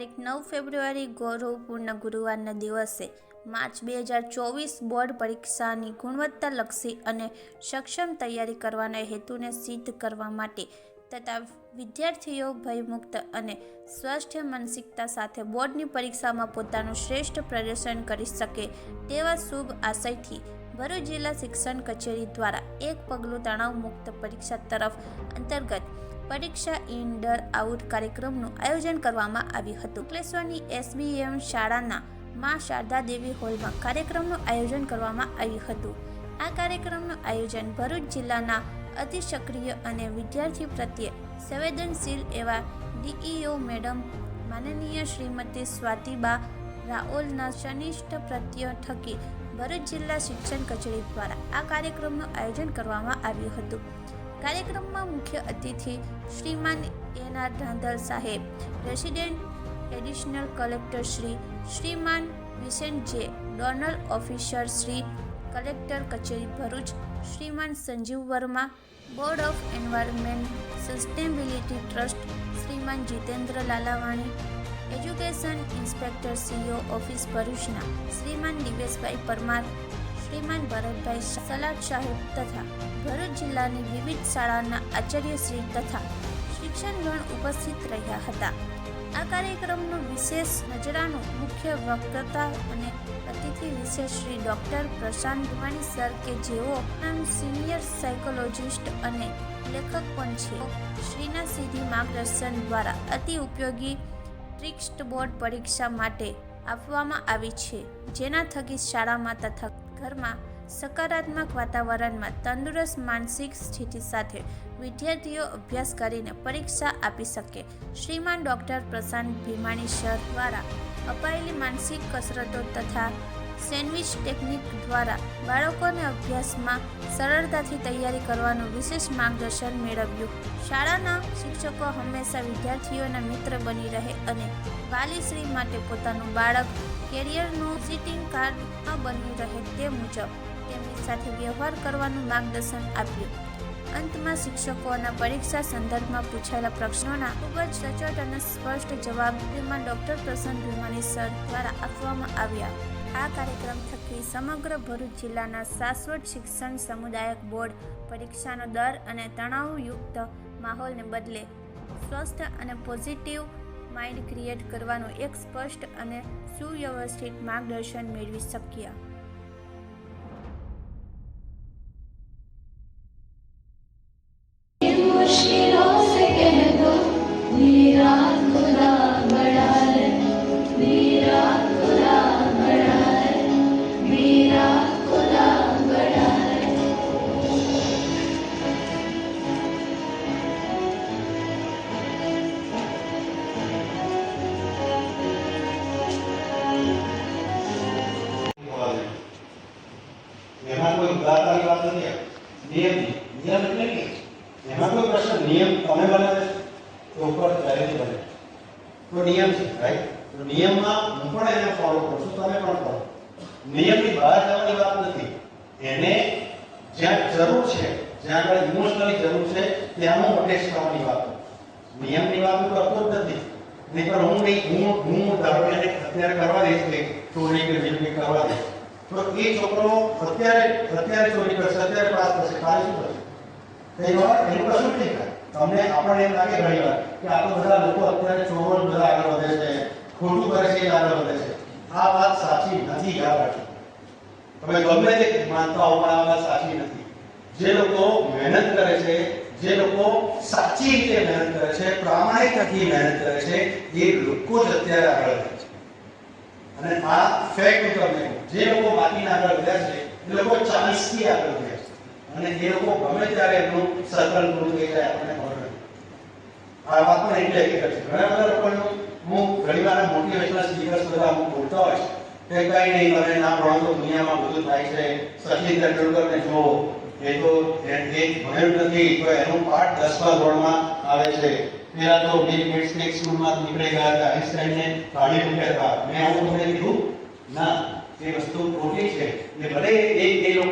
તારીખ નવ ફેબ્રુઆરી ગૌરવપૂર્ણ ગુરુવારના દિવસે માર્ચ બે હજાર ચોવીસ બોર્ડ પરીક્ષાની ગુણવત્તાલક્ષી અને સક્ષમ તૈયારી કરવાના હેતુને સિદ્ધ કરવા માટે તથા વિદ્યાર્થીઓ ભયમુક્ત અને સ્વસ્થ માનસિકતા સાથે બોર્ડની પરીક્ષામાં પોતાનું શ્રેષ્ઠ પ્રદર્શન કરી શકે તેવા શુભ આશયથી ભરૂચ જિલ્લા શિક્ષણ કચેરી દ્વારા એક પગલું તણાવ મુક્ત પરીક્ષા તરફ અંતર્ગત પરીક્ષા ઇન્ડર આઉટ કાર્યક્રમનું આયોજન કરવામાં આવ્યું હતું. અંકલેશ્વરની એસબીએમ શાળાના મા શારદા દેવી હોલમાં કાર્યક્રમનું આયોજન કરવામાં આવ્યું હતું. આ કાર્યક્રમનું આયોજન ભરૂચ જિલ્લાના અતિ સક્રિય અને વિદ્યાર્થી પ્રત્યે સંવેદનશીલ એવા ડીઈઓ મેડમ માનનીય શ્રીમતી સ્વાતિબા રાઓલના સનિષ્ઠ પ્રત્યય થકી ભરૂચ જિલ્લા શિક્ષણ કચેરી દ્વારા આ કાર્યક્રમનું આયોજન કરવામાં આવ્યું હતું. કાર્યક્રમમાં મુખ્ય અતિથિ Shriman NR Dhandhal saheb, resident additional collector Shri Shriman Vincent J, ડોનલ officer Shri collector કચેરી ભરૂચ, શ્રીમાન Sanjeev Verma, board of environment sustainability trust Shriman Jitendra Lalwani, education inspector CO office ભરૂચના શ્રીમાન દિવેશભાઈ પરમાર શ્રીમાન ભરતભાઈ સલાટ સાહેબ તથા ભરૂચ જિલ્લાની વિવિધ શાળાના આચાર્યશ્રી તથા શિક્ષણગણ ઉપસ્થિત રહ્યા હતા. આ કાર્યક્રમનું વિશેષ નજરાનું મુખ્ય વક્તા અને અતિથિ વિશેષ શ્રી ડૉક્ટર પ્રશાંત ભુવાણી સર કે જેઓ સિનિયર સાયકોલોજિસ્ટ અને લેખક પણ છે, શ્રીના સીધી માર્ગદર્શન દ્વારા અતિ ઉપયોગી ટ્રિક્સ્ટ બોર્ડ પરીક્ષા માટે આપવામાં આવી છે, જેના થકી શાળામાં તથા ઘરમાં સકારાત્મક વાતાવરણમાં તંદુરસ્ત માનસિક સ્થિતિ સાથે વિદ્યાર્થીઓ અભ્યાસ કરીને પરીક્ષા આપી શકે. શ્રીમાન ડૉક્ટર પ્રશાંત ભીમાણી સર દ્વારા અપાયેલી માનસિક કસરતો તથા સેન્ડવિચ ટેકનિક દ્વારા બાળકોને અભ્યાસમાં સરળતાથી તૈયારી કરવાનું વિશેષ માર્ગદર્શન મેળવ્યું. શાળાના શિક્ષકો હંમેશા વિદ્યાર્થીઓના મિત્ર બની રહે અને વાલીશ્રી માટે પોતાનું બાળક કેરિયરનું સિટિંગ કાર્ડ ન બની રહે તે મુજબ તેમની સાથે વ્યવહાર કરવાનું માર્ગદર્શન આપ્યું. અંતમાં શિક્ષકોના પરીક્ષા સંદર્ભમાં પૂછાયેલા પ્રશ્નોના ખૂબ જ સચોટ અને સ્પષ્ટ જવાબ તેમાં ડૉક્ટર પ્રસન્ન ભીમાની સર દ્વારા આપવામાં આવ્યા. આ કાર્યક્રમ થકી સમગ્ર ભરૂચ જિલ્લાના શાશ્વત શિક્ષણ સમુદાયક બોર્ડ પરીક્ષાનો દર અને તણાવયુક્ત માહોલને બદલે સ્વસ્થ અને પોઝિટિવ માઇન્ડ ક્રિએટ કરવાનું એક સ્પષ્ટ અને સુવ્યવસ્થિત માર્ગદર્શન મેળવી શક્યા. એમાં કોઈ ઉદારતાની વાત નથી નિયમ નિયમ એટલે કે એમાં કોઈ પ્રશ્ન નિયમ તમે બનાવે તો ઉપર ક્લેરિટી બને. તો નિયમ છે રાઈટ તો નિયમમાં હું પણ એને ફોલો કરું છું, તમે પણ કરો નિયમની બહાર જવાની વાત નથી. એને જ્યાં જરૂર છે, જ્યાં આગળ ઇમોશનલી જરૂર છે ત્યાં હું અટેચ કરવાની વાત નિયમની વાત હું કરતો જ નથી. નહીં પણ હું નહીં, હું હું ધારો અત્યારે કરવા દઈશ કે ચોરી કે બીજું કરવા દઈશ. તો એ છોકરો અત્યારે અત્યારે ચોરી કરશે, અત્યારે પાસ થશે કાલે શું થશે? કઈ વાર એનું કશું નહીં થાય. તમને આપણને એમ લાગે ઘણી વાર કે આ બધા લોકો અત્યારે ચોરો બધા આગળ વધે છે, ખોટું કરે છે આગળ વધે છે. આ વાત સાચી નથી, યાદ રાખજો. તમે ગમે તે માનતા હો, પણ આ વાત સાચી નથી. જે લોકો મહેનત કરે છે, જે લોકો સાચી રીતે મહેનત કરે છે, પ્રામાણિકતાથી મહેનત કરે છે, એ લોકો જ અત્યારે આગળ વધે છે. અને આ ફેક્ટ તમને જે લોકો બાકીના આગળ વધ્યા છે, એ લોકો ચાલીસથી આગળ વધ્યા છે. અને એ લોકો ગમે ત્યારે એમનું સર્કલ પૂરું થઈ જાય, આપણને ખબર આ વાત પણ એટલી હકીકત છે. ઘણા બધા લોકોનું, હું ઘણી વાર મોટિવેશનલ સ્પીકર્સ બધા હું બોલતા હોય કે કઈ નહીં તમે ના ભણો તો દુનિયામાં બધું થાય છે. સચિન તેંડુલકરને જુઓ. એ તો એ ભણ્યું નથી, તો એનું પાઠ દસમા ધોરણમાં આવે છે. પેલા તો બિલ ગેટ્સની સ્કૂલમાં નીકળી ગયા હતા. આઈન્સ્ટાઈને કાઢી મૂક્યા હતા મેં આવું તમને કીધું, ના એ વસ્તુ ખોટી છે. ને ભલે એ એ લોકો